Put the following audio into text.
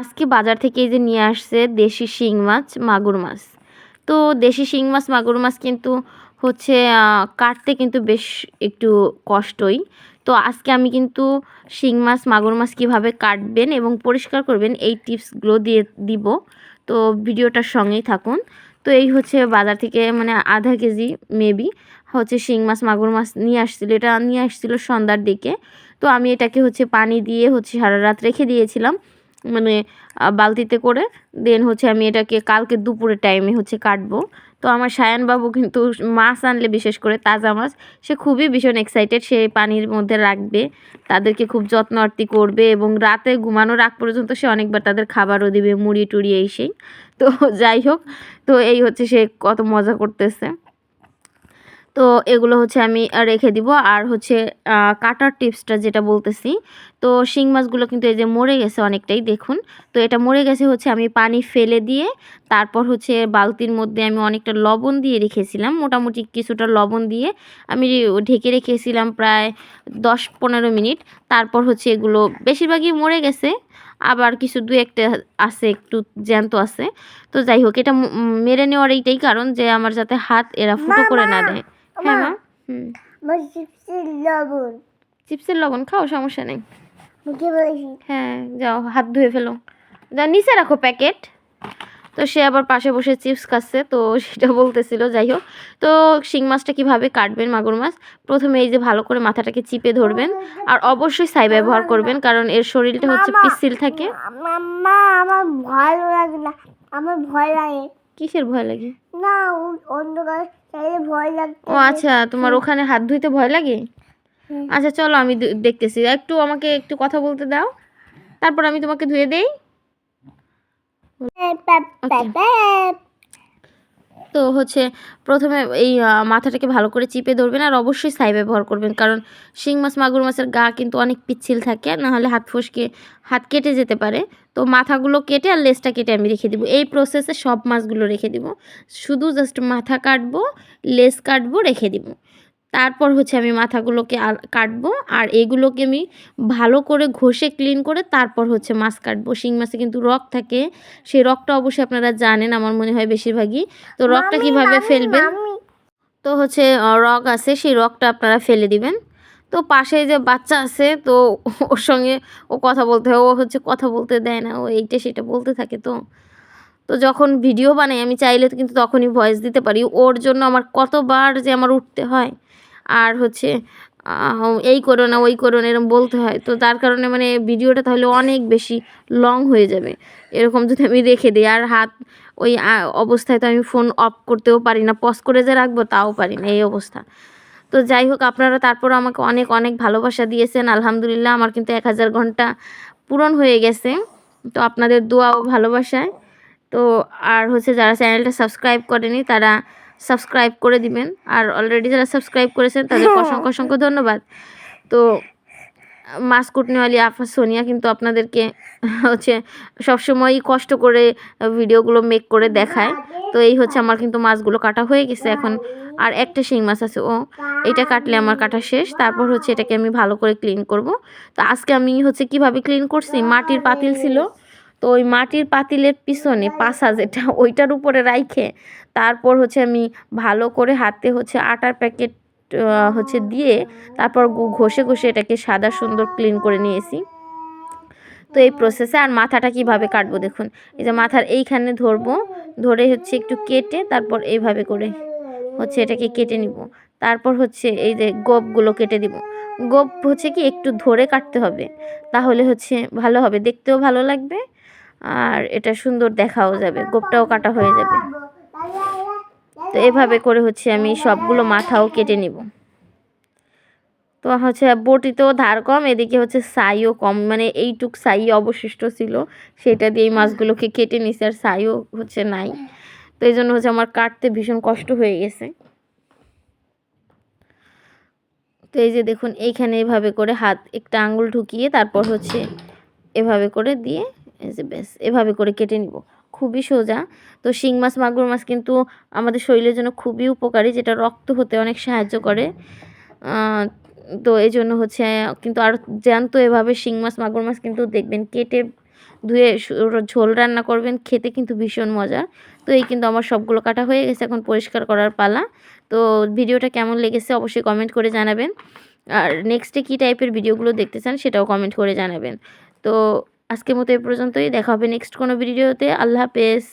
আজকে বাজার থেকে যে নিয়ে আসছে দেশি শিং মাছ, মাগুর মাছ। তো দেশি শিং মাছ, মাগুর মাছ কিন্তু হচ্ছে কাটতে কিন্তু বেশ একটু কষ্টই। তো আজকে আমি কিন্তু শিং মাছ, মাগুর মাছ কীভাবে কাটবেন এবং পরিষ্কার করবেন এই টিপসগুলো দিয়ে দিব। তো ভিডিওটার সঙ্গেই থাকুন। তো এই হচ্ছে বাজার থেকে মানে আধা কেজি মেবি হচ্ছে শিং মাছ, মাগুর মাছ নিয়ে আসছিল। এটা নিয়ে আসছিল সন্ধ্যার দিকে। তো আমি এটাকে হচ্ছে পানি দিয়ে হচ্ছে সারা রাত রেখে দিয়েছিলাম। মানে বালতিতে করে। দেন হচ্ছে আমি এটাকে কালকে দুপুরের টাইমে হচ্ছে কাটবো। তো আমার সায়ান বাবু কিন্তু মাছ আনলে বিশেষ করে তাজা মাছ, সে খুবই ভীষণ এক্সাইটেড সে পানির মধ্যে রাখবে। তাদেরকে খুব যত্ন আরতি করবে এবং রাতে ঘুমানোর আগ পর্যন্ত সে অনেকবার তাদের খাবারও দিবে মুড়ি টুড়ি এই সেই। তো যাই হোক, তো এই হচ্ছে সে কত মজা করতেছে। তো এগুলো হচ্ছে আমি রেখে দিব। আর হচ্ছে কাটার টিপসটা যেটা বলতেছি, তো শিং মাছগুলো কিন্তু এই যে মরে গেছে অনেকটাই, দেখুন। তো এটা মরে গেছে হচ্ছে আমি পানি ফেলে দিয়ে তারপর হচ্ছে বালতির মধ্যে আমি অনেকটা লবণ দিয়ে রেখেছিলাম মোটামুটি কিছুটা লবণ দিয়ে আমি ঢেকে রেখেছিলাম প্রায় দশ পনেরো মিনিট। তারপর হচ্ছে এগুলো বেশিরভাগই মরে গেছে আবার কিছু দু একটা আছে একটু জ্যান্ত আছে। তো যাই হোক এটা মেরে নেওয়ার এইটাই কারণ যে আমার যাতে হাত এরা ফুটো করে না দেয়। হ্যাঁ মা! হুম। চিপসের লবণ। চিপসের লবণ খাও সমস্যা নেই। হ্যাঁ যাও হাত ধুয়ে ফেলো। যা নিচে রাখো প্যাকেট। তো সে আবার পাশে বসে চিপস খাচ্ছে তো সেটা বলতেছিল যাই হোক। তো শিং মাছটা কীভাবে কাটবেন মাগুর মাছ? প্রথমে এই যে ভালো করে মাথাটাকে চিপে ধরবেন আর অবশ্যই ছাই ব্যবহার করবেন কারণ এর শরীরটা হচ্ছে। পিচ্ছিল থাকে। আমার ভালো লাগে না আমার ভয় লাগে। কিসের ভয় লাগে? না ও- অন্ধকার ভয় লাগছে। ও আচ্ছা তোমার ওখানে হাত ধুইতে ভয় লাগে? আচ্ছা চলো আমি দেখতেছি। একটু আমাকে একটু কথা বলতে দাও। তারপর আমি তোমাকে ধুয়ে দেই। তো হচ্ছে প্রথমে এই মাথাটাকে ভালো করে চিপে ধরবেন আর অবশ্যই ছাই ব্যবহার করবেন। কারণ শিং মাছ মাগুর মাছের গা কিন্তু অনেক পিচ্ছিল থাকে নাহলে হাত ফসকে হাত কেটে যেতে পারে। তো মাথাগুলো কেটে আর লেজটা কেটে আমি রেখে দিব। এই প্রসেসে সব মাছগুলো রেখে দিব। শুধু জাস্ট মাথা কাটবো লেজ কাটবো রেখে দিব। তারপর হচ্ছে আমি মাথাগুলোকে কাটবো আর এগুলোকে আমি ভালো করে ঘষে ক্লিন করে তারপর হচ্ছে মাছ কাটবো। শিং মাছে কিন্তু রক থাকে সেই রকটা অবশ্যই আপনারা জানেন আমার মনে হয় বেশিরভাগই। তো রকটা কীভাবে ফেলবেন? তো হচ্ছে রক আছে সেই রকটা আপনারা ফেলে দিবেন। তো পাশে যে বাচ্চা আছে তো ওর সঙ্গে ও কথা বলতে হয় ও হচ্ছে কথা বলতে দেয় না ও এইটা সেটা বলতে থাকে তো। তো যখন ভিডিও বানাই আমি চাইলে কিন্তু তখনই ভয়েস দিতে পারি। ওর জন্য আমার কতবার যে আমার উঠতে হয় আর হচ্ছে এই করো না ওই করো না এরকম বলতে হয়। তো তার কারণে মানে ভিডিওটা তাহলে অনেক বেশি লং হয়ে যাবে। এরকম যদি আমি রেখে দিই, আর হাত, ওই অবস্থায় তো আমি ফোন অফ করতেও পারি না পজ করে যে রাখব তাও পারি না, এই অবস্থা। তো যাই হোক, আপনারা তারপর আমাকে অনেক অনেক ভালোবাসা দিয়েছেন। আলহামদুলিল্লাহ, আমার কিন্তু এক হাজার ঘণ্টা পূরণ হয়ে গেছে। তো আপনাদের দোয়া ও ভালোবাসায়। তো, আর হচ্ছে যারা চ্যানেলটা সাবস্ক্রাইব করেনি, তারা সাবস্ক্রাইব করে দিবেন। আর অলরেডি যারা সাবস্ক্রাইব করেছেন তাদের অসংখ্য অসংখ্য ধন্যবাদ। তো মাছ কুটনিওয়ালি আফা সোনিয়া কিন্তু আপনাদেরকে হচ্ছে সবসময়ই কষ্ট করে ভিডিওগুলো মেক করে দেখায়। তো এই হচ্ছে আমার কিন্তু মাছগুলো কাটা হয়ে গেছে এখন। আর একটা শিং মাছ আছে ও। এটা কাটলে আমার কাটা শেষ। তারপর হচ্ছে এটাকে আমি ভালো করে ক্লিন করব। তো আজকে আমি হচ্ছে কীভাবে ক্লিন করছি? মাটির পাতিল ছিল। তো ওই মাটির পাতিলের পিছনে পাশা যেটা, ওইটার উপরে রাইখে তারপর হচ্ছে আমি ভালো করে হাতে হচ্ছে আটার প্যাকেট হচ্ছে দিয়ে তারপর ঘষে ঘষে এটাকে সাদা সুন্দর ক্লিন করে নিয়েছি। তো এই প্রসেসে আর মাথাটা কীভাবে কাটবো দেখুন, এই যে মাথার এইখানে ধরবো, ধরে হচ্ছে একটু কেটে তারপর এইভাবে করে হচ্ছে এটাকে কেটে নিব। তারপর হচ্ছে এই যে গোপগুলো কেটে দিব। গোপ হচ্ছে কি একটু ধরে কাটতে হবে, তাহলে হচ্ছে ভালো হবে। দেখতেও ভালো লাগবে আর এটা সুন্দর দেখাও যাবে, গোপটাও কাটা হয়ে যাবে। তো এভাবে করে হচ্ছে আমি সবগুলো মাথাও কেটে নিব। তো হচ্ছে বটিতেও ধার কম, এদিকে হচ্ছে সাইও কম মানে এইটুক সাই অবশিষ্ট ছিল, সেটা দিয়ে এই মাছগুলোকে কেটে নিছে আর সাইও হচ্ছে নাই। তো এই জন্য হচ্ছে আমার কাটতে ভীষণ কষ্ট হয়ে গেছে। তো এই যে দেখুন, এইখানে এভাবে করে হাত, একটা আঙুল ঢুকিয়ে তারপর হচ্ছে এভাবে করে দিয়ে এই যে ব্যাস এভাবে করে কেটে নিব। খুবই সোজা। তো শিং মাছ, মাগুর মাছ কিন্তু আমাদের শরীরের জন্য খুবই উপকারী, যেটা রক্ত হতে অনেক সাহায্য করে। তো এই জন্য হচ্ছে কিন্তু আর জ্যান্ত এভাবে শিং মাছ, মাগুর মাছ কিন্তু দেখবেন কেটে ধুয়ে ঝোল রান্না করবেন, খেতে কিন্তু ভীষণ মজা। তো এই কিন্তু আমার সবগুলো কাটা হয়ে গেছে, এখন পরিষ্কার করার পালা। তো ভিডিওটা কেমন লেগেছে অবশ্যই কমেন্ট করে জানাবেন। আর নেক্সটে কী টাইপের ভিডিওগুলো দেখতে চান সেটাও কমেন্ট করে জানাবেন। তো আজকের মতো এ পর্যন্তই। দেখা হবে নেক্সট কোনো ভিডিওতে আল্লাহ হাফেজ।